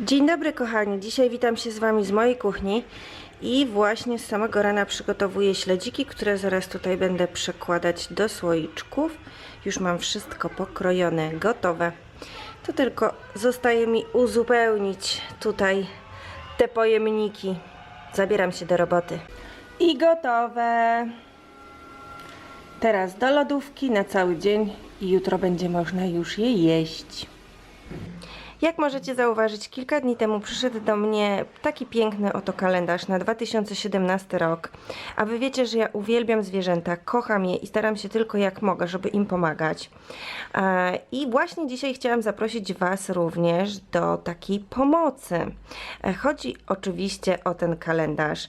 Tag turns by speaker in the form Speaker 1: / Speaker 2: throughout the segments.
Speaker 1: Dzień dobry kochani, dzisiaj witam się z Wami z mojej kuchni i właśnie z samego rana przygotowuję śledziki, które zaraz tutaj będę przekładać do słoiczków. Już mam wszystko pokrojone, gotowe. To tylko zostaje mi uzupełnić tutaj te pojemniki. Zabieram się do roboty. I gotowe. Teraz do lodówki na cały dzień i jutro będzie można już je jeść. Jak możecie zauważyć, kilka dni temu przyszedł do mnie taki piękny oto kalendarz na 2017 rok. A wy wiecie, że ja uwielbiam zwierzęta, kocham je i staram się tylko jak mogę, żeby im pomagać. E, I właśnie dzisiaj chciałam zaprosić Was również do takiej pomocy. E, Chodzi oczywiście o ten kalendarz.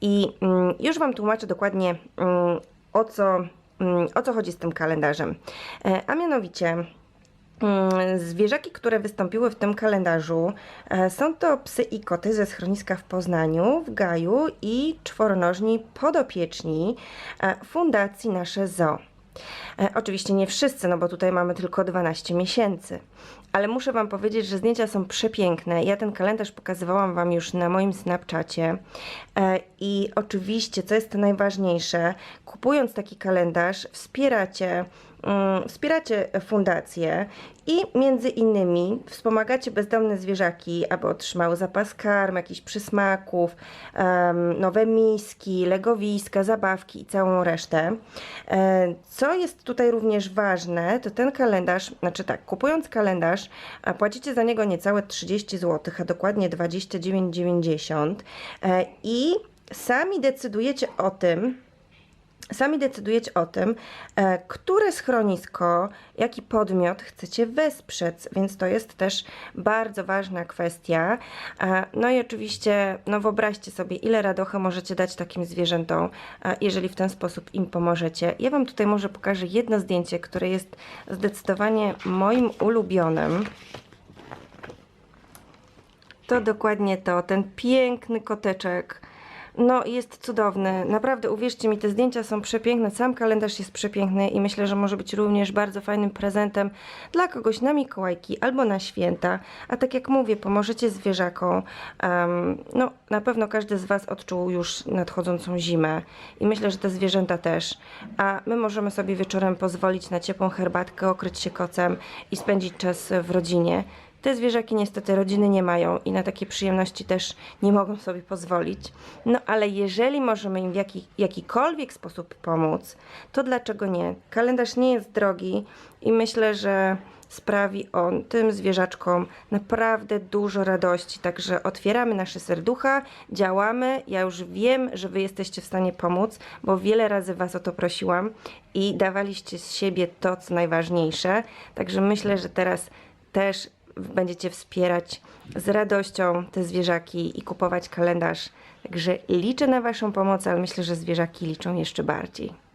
Speaker 1: I mm, już Wam tłumaczę dokładnie mm, o co, mm, o co chodzi z tym kalendarzem. E, A mianowicie. Mm, Zwierzaki, które wystąpiły w tym kalendarzu, e, są to psy i koty ze schroniska w Poznaniu, w Gaju i czworonożni podopieczni e, Fundacji Nasze Zoo. E, Oczywiście nie wszyscy, no bo tutaj mamy tylko 12 miesięcy. Ale muszę Wam powiedzieć, że zdjęcia są przepiękne. Ja ten kalendarz pokazywałam Wam już na moim Snapchacie. I oczywiście, co jest najważniejsze, kupując taki kalendarz, wspieracie wspieracie fundację i między innymi wspomagacie bezdomne zwierzaki, aby otrzymały zapas karm, jakichś przysmaków, nowe miski, legowiska, zabawki i całą resztę. E, Co jest tutaj również ważne, to ten kalendarz, znaczy tak, kupując kalendarz, płacicie za niego niecałe 30 zł, a dokładnie 29,90 e, i sami decydujecie o tym, Sami decydujecie o tym, e, które schronisko, jaki podmiot chcecie wesprzeć, więc to jest też bardzo ważna kwestia. E, No i oczywiście, no wyobraźcie sobie, ile radochy możecie dać takim zwierzętom, e, jeżeli w ten sposób im pomożecie. Ja Wam tutaj może pokażę jedno zdjęcie, które jest zdecydowanie moim ulubionym. To dokładnie to, ten piękny koteczek. No, jest cudowny. Naprawdę, uwierzcie mi, te zdjęcia są przepiękne. Sam kalendarz jest przepiękny i myślę, że może być również bardzo fajnym prezentem dla kogoś na Mikołajki albo na święta. A tak jak mówię, pomożecie zwierzakom. Em, no, na pewno każdy z Was odczuł już nadchodzącą zimę i myślę, że te zwierzęta też. A my możemy sobie wieczorem pozwolić na ciepłą herbatkę, okryć się kocem i spędzić czas w rodzinie. Te zwierzaki niestety rodziny nie mają i na takie przyjemności też nie mogą sobie pozwolić. No ale jeżeli możemy im w jaki, jakikolwiek sposób pomóc, to dlaczego nie? Kalendarz nie jest drogi i myślę, że sprawi on tym zwierzaczkom naprawdę dużo radości. Także otwieramy nasze serducha, działamy. Ja już wiem, że Wy jesteście w stanie pomóc, bo wiele razy Was o to prosiłam i dawaliście z siebie to, co najważniejsze. Także myślę, że teraz też będziecie wspierać z radością te zwierzaki i kupować kalendarz. Także liczę na Waszą pomoc, ale myślę, że zwierzaki liczą jeszcze bardziej.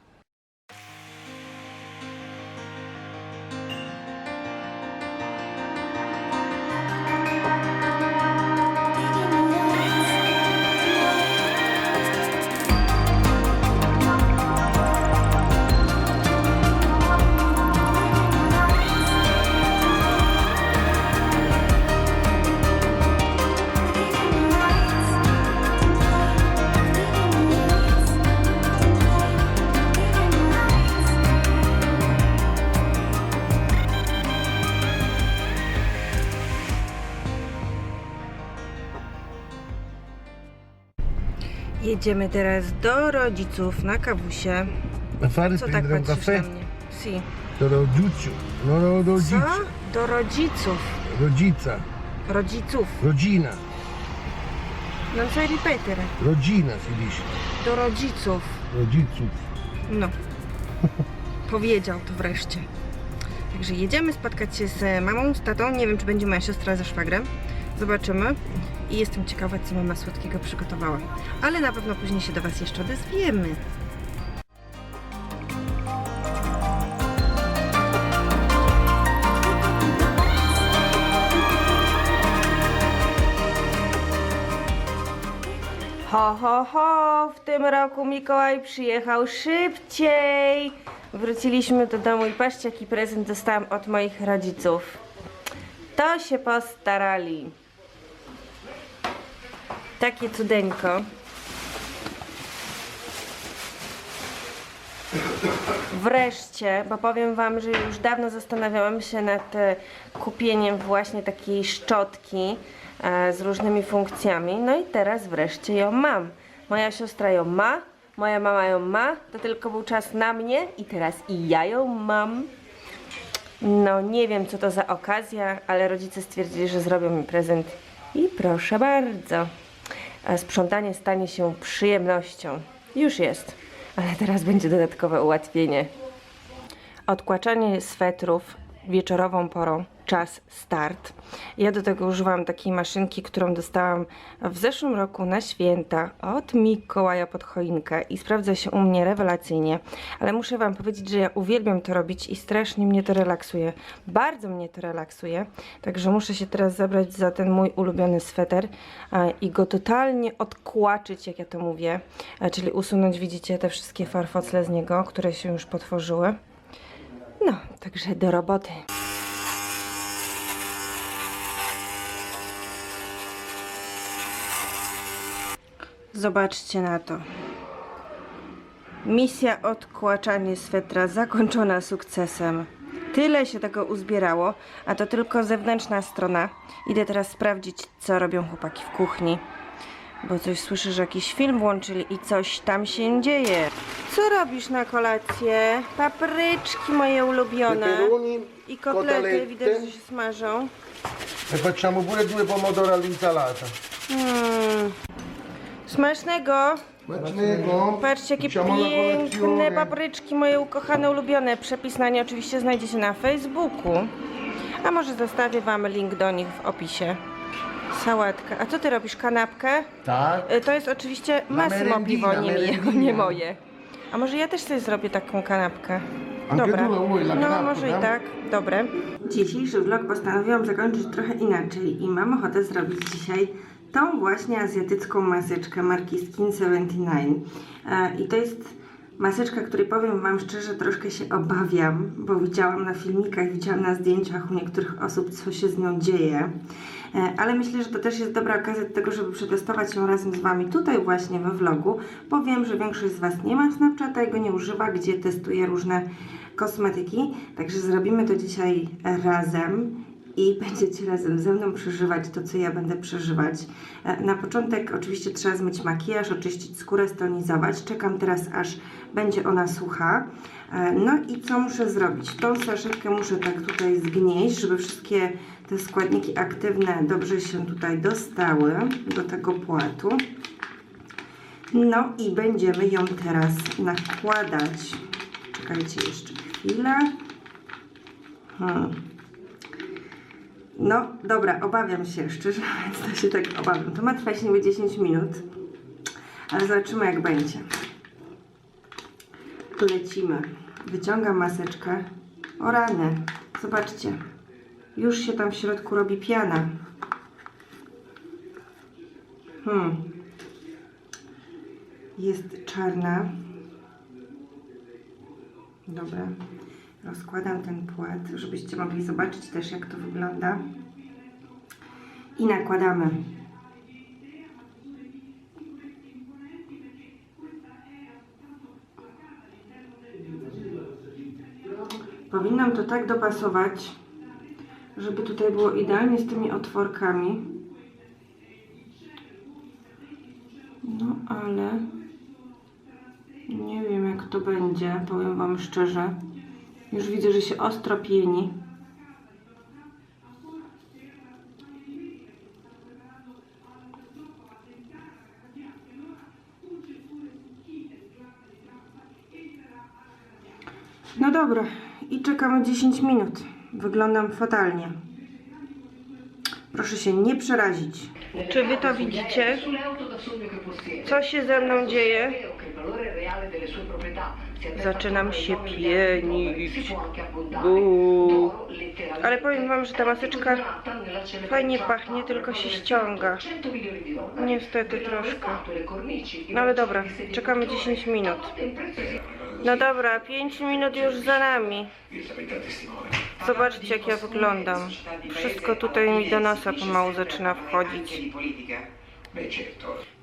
Speaker 1: Jedziemy teraz do rodziców na kawusie.
Speaker 2: A
Speaker 1: Co tak patrzysz na
Speaker 2: caffè?
Speaker 1: mnie? Si.
Speaker 2: Do rodzicu. No, no,
Speaker 1: Co? Do rodziców.
Speaker 2: Rodzica.
Speaker 1: Rodziców.
Speaker 2: Rodzina.
Speaker 1: Non sai ripetere.
Speaker 2: Rodzina si dice.
Speaker 1: Do rodziców.
Speaker 2: Rodziców.
Speaker 1: No. Powiedział to wreszcie. Także jedziemy spotkać się z mamą, z tatą. Nie wiem, czy będzie moja siostra ze szwagrem. Zobaczymy. I jestem ciekawa, co mama słodkiego przygotowała. Ale na pewno później się do Was jeszcze odezwiemy. Ho, ho, ho! W tym roku Mikołaj przyjechał szybciej. Wróciliśmy do domu i patrzcie, jaki prezent dostałam od moich rodziców. To się postarali. Takie cudeńko. Wreszcie, bo powiem Wam, że już dawno zastanawiałam się nad e, kupieniem właśnie takiej szczotki e, z różnymi funkcjami. No i teraz wreszcie ją mam. Moja siostra ją ma, moja mama ją ma, to tylko był czas na mnie i teraz i ja ją mam. No nie wiem co to za okazja, ale rodzice stwierdzili, że zrobią mi prezent i proszę bardzo. A sprzątanie stanie się przyjemnością. Już jest, ale teraz będzie dodatkowe ułatwienie. Odkłaczanie swetrów wieczorową porą, czas start. Ja do tego używam takiej maszynki, którą dostałam w zeszłym roku na święta od Mikołaja pod choinkę i sprawdza się u mnie rewelacyjnie. Ale muszę Wam powiedzieć, że ja uwielbiam to robić i strasznie mnie to relaksuje. Bardzo mnie to relaksuje, także muszę się teraz zabrać za ten mój ulubiony sweter i go totalnie odkłaczyć, jak ja to mówię, czyli usunąć, widzicie, te wszystkie farfocle z niego, które się już potworzyły. No, także do roboty. Zobaczcie na to. Misja odkłaczanie swetra zakończona sukcesem. Tyle się tego uzbierało, a to tylko zewnętrzna strona. Idę teraz sprawdzić, co robią chłopaki w kuchni. Bo coś słyszę, że jakiś film włączyli i coś tam się dzieje. Co robisz na kolację? Papryczki moje ulubione.
Speaker 2: Peperoni,
Speaker 1: I kotlety,
Speaker 2: kotelette.
Speaker 1: widać, że się smażą.
Speaker 2: E facciamo pure due pomodori all'insalata.
Speaker 1: Mm. Smacznego!
Speaker 2: Smacznego.
Speaker 1: Patrzcie, jakie piękne papryczki, moje ukochane, ulubione. Przepis na nie oczywiście znajdziecie na Facebooku. A może zostawię Wam link do nich w opisie. Sałatka. A co Ty robisz? Kanapkę?
Speaker 2: Tak.
Speaker 1: Y, To jest oczywiście Massimo piwo, nie, nie moje. A może ja też sobie zrobię taką kanapkę? Dobra. No, może i
Speaker 2: tak?
Speaker 1: tak. Dobre. Dzisiejszy vlog postanowiłam zakończyć trochę inaczej i mam ochotę zrobić dzisiaj tą właśnie azjatycką maseczkę marki Skin 79. E, I to jest maseczka, której powiem Wam szczerze, troszkę się obawiam, bo widziałam na filmikach, widziałam na zdjęciach u niektórych osób, co się z nią dzieje. E, Ale myślę, że to też jest dobra okazja do tego, żeby przetestować ją razem z Wami tutaj właśnie we vlogu, bo wiem, że większość z Was nie ma Snapchata i go nie używa, gdzie testuje różne kosmetyki. Także zrobimy to dzisiaj razem i będziecie razem ze mną przeżywać to, co ja będę przeżywać. E, Na początek oczywiście trzeba zmyć makijaż, oczyścić skórę, stonizować. Czekam teraz, aż będzie ona sucha. E, No i co muszę zrobić? Tą saszetkę muszę tak tutaj zgnieść, żeby wszystkie te składniki aktywne dobrze się tutaj dostały do tego płatu. No i będziemy ją teraz nakładać. Czekajcie jeszcze chwilę. Hmm. No dobra, obawiam się, szczerze mówiąc, to się tak obawiam. To ma trwać niby 10 minut, ale zobaczymy jak będzie. Tu lecimy. Wyciągam maseczkę. O rany, zobaczcie. Już się tam w środku robi piana. Hmm. Jest czarna. Dobra. Rozkładam ten płat, żebyście mogli zobaczyć też jak to wygląda. I nakładamy. Powinnam to tak dopasować, żeby tutaj było idealnie z tymi otworkami. No ale nie wiem jak to będzie, powiem Wam szczerze. Już widzę, że się ostro pieni. No dobra, i czekamy 10 minut. Wyglądam fatalnie. Proszę się nie przerazić. Czy wy to widzicie? Co się ze mną dzieje? Zaczynam się pienić. Buu. Ale powiem wam, że ta maseczka fajnie pachnie, tylko się ściąga. Niestety troszkę. No ale dobra, czekamy 10 minut. No dobra, 5 minut już za nami. Zobaczcie jak ja wyglądam. Wszystko tutaj mi do nosa pomału zaczyna wchodzić.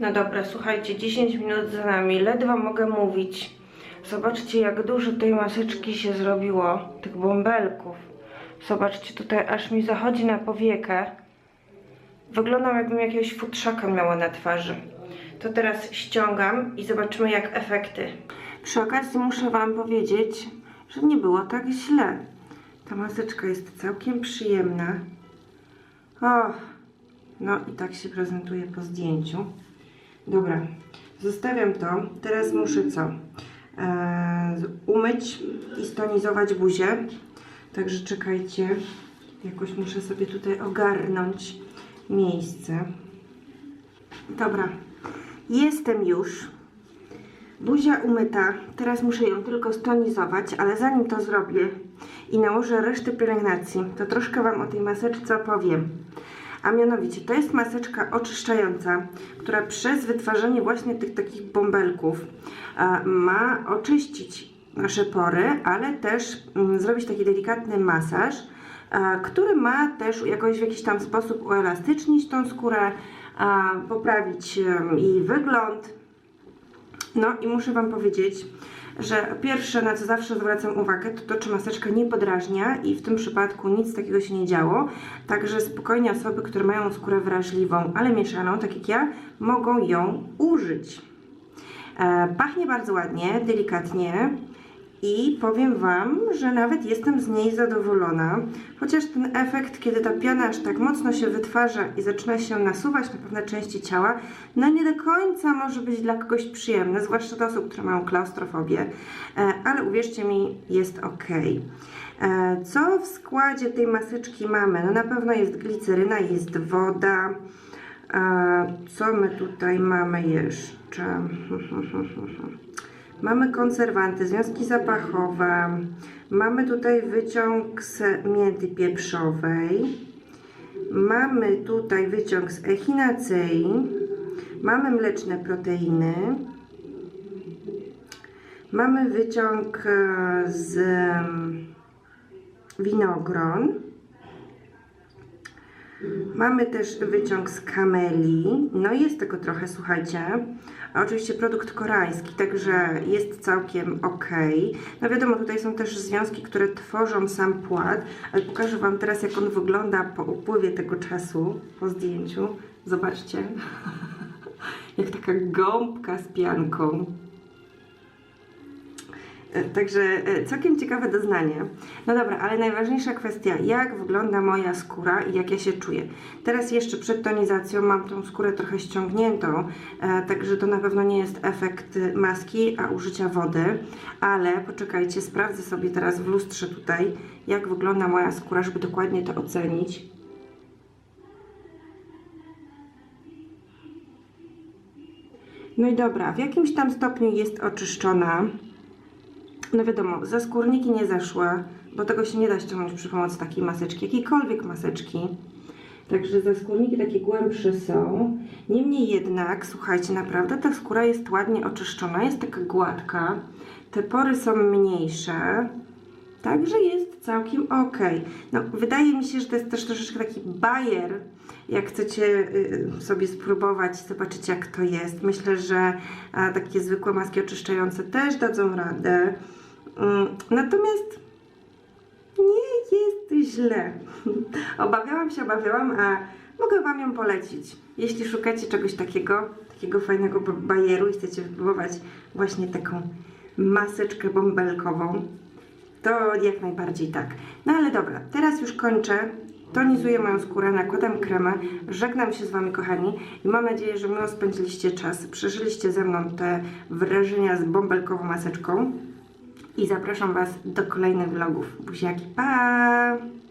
Speaker 1: No dobra, słuchajcie, 10 minut za nami, ledwo mogę mówić. Zobaczcie, jak dużo tej maseczki się zrobiło, tych bąbelków. Zobaczcie, tutaj aż mi zachodzi na powiekę. Wyglądam, jakbym jakiegoś futrzaka miała na twarzy. To teraz ściągam i zobaczymy, jak efekty. Przy okazji muszę Wam powiedzieć, że nie było tak źle. Ta maseczka jest całkiem przyjemna. O, no i tak się prezentuje po zdjęciu. Dobra, zostawiam to. Teraz muszę co? Eee, umyć i stonizować buzię. Także czekajcie. Jakoś muszę sobie tutaj ogarnąć miejsce. Dobra, jestem już. Buzia umyta. Teraz muszę ją tylko stonizować, ale zanim to zrobię i nałożę resztę pielęgnacji, to troszkę Wam o tej maseczce opowiem. A mianowicie, to jest maseczka oczyszczająca, która przez wytwarzanie właśnie tych takich bąbelków e, ma oczyścić nasze pory, ale też mm, zrobić taki delikatny masaż, który ma też jakoś w jakiś tam sposób uelastycznić tą skórę, poprawić jej wygląd, no i muszę Wam powiedzieć, że pierwsze na co zawsze zwracam uwagę to to, czy maseczka nie podrażnia i w tym przypadku nic takiego się nie działo. Także spokojnie osoby, które mają skórę wrażliwą, ale mieszaną, tak jak ja, mogą ją użyć. E, pachnie bardzo ładnie, delikatnie i powiem Wam, że nawet jestem z niej zadowolona. Chociaż ten efekt, kiedy ta piana aż tak mocno się wytwarza i zaczyna się nasuwać na pewne części ciała, no nie do końca może być dla kogoś przyjemne, zwłaszcza dla osób, które mają klaustrofobię, e, ale uwierzcie mi, jest ok. E, Co w składzie tej maseczki mamy? No na pewno jest gliceryna, jest woda. Co my tutaj mamy jeszcze? Mamy konserwanty, związki zapachowe. Mamy tutaj wyciąg z mięty pieprzowej. Mamy tutaj wyciąg z echinacei. Mamy mleczne proteiny. Mamy wyciąg e, z mm, winogron. Mamy też wyciąg z kameli. No jest tego trochę, słuchajcie. A oczywiście produkt koreański, także jest całkiem ok. No wiadomo, tutaj są też związki, które tworzą sam płat, ale pokażę Wam teraz, jak on wygląda po upływie tego czasu, po zdjęciu. Zobaczcie, jak taka gąbka z pianką. E, Także e, całkiem ciekawe doznanie. No dobra, ale najważniejsza kwestia, jak wygląda moja skóra i jak ja się czuję. Teraz jeszcze przed tonizacją mam tą skórę trochę ściągniętą, e, także to na pewno nie jest efekt maski, a użycia wody, ale poczekajcie, sprawdzę sobie teraz w lustrze tutaj, jak wygląda moja skóra, żeby dokładnie to ocenić. No i dobra, w jakimś tam stopniu jest oczyszczona. No wiadomo, za skórniki nie zeszły, bo tego się nie da ściągnąć przy pomocy takiej maseczki, jakiejkolwiek maseczki. Także za skórniki takie głębsze są. Niemniej jednak, słuchajcie, naprawdę ta skóra jest ładnie oczyszczona, jest taka gładka. Te pory są mniejsze. Także jest całkiem ok. No, wydaje mi się, że to jest też troszeczkę taki bajer, jak chcecie y, sobie spróbować, zobaczyć jak to jest. Myślę, że a, takie zwykłe maski oczyszczające też dadzą radę. Mm, Natomiast nie jest źle. Obawiałam się, obawiałam, a mogę Wam ją polecić. Jeśli szukacie czegoś takiego, takiego fajnego ba- bajeru i chcecie wypróbować właśnie taką maseczkę bąbelkową, to jak najbardziej tak. No ale dobra, teraz już kończę. Tonizuję moją skórę, nakładam kremę. Żegnam się z Wami, kochani. I mam nadzieję, że miło spędziliście czas. Przeżyliście ze mną te wrażenia z bąbelkową maseczką. I zapraszam Was do kolejnych vlogów. Buziaki, pa!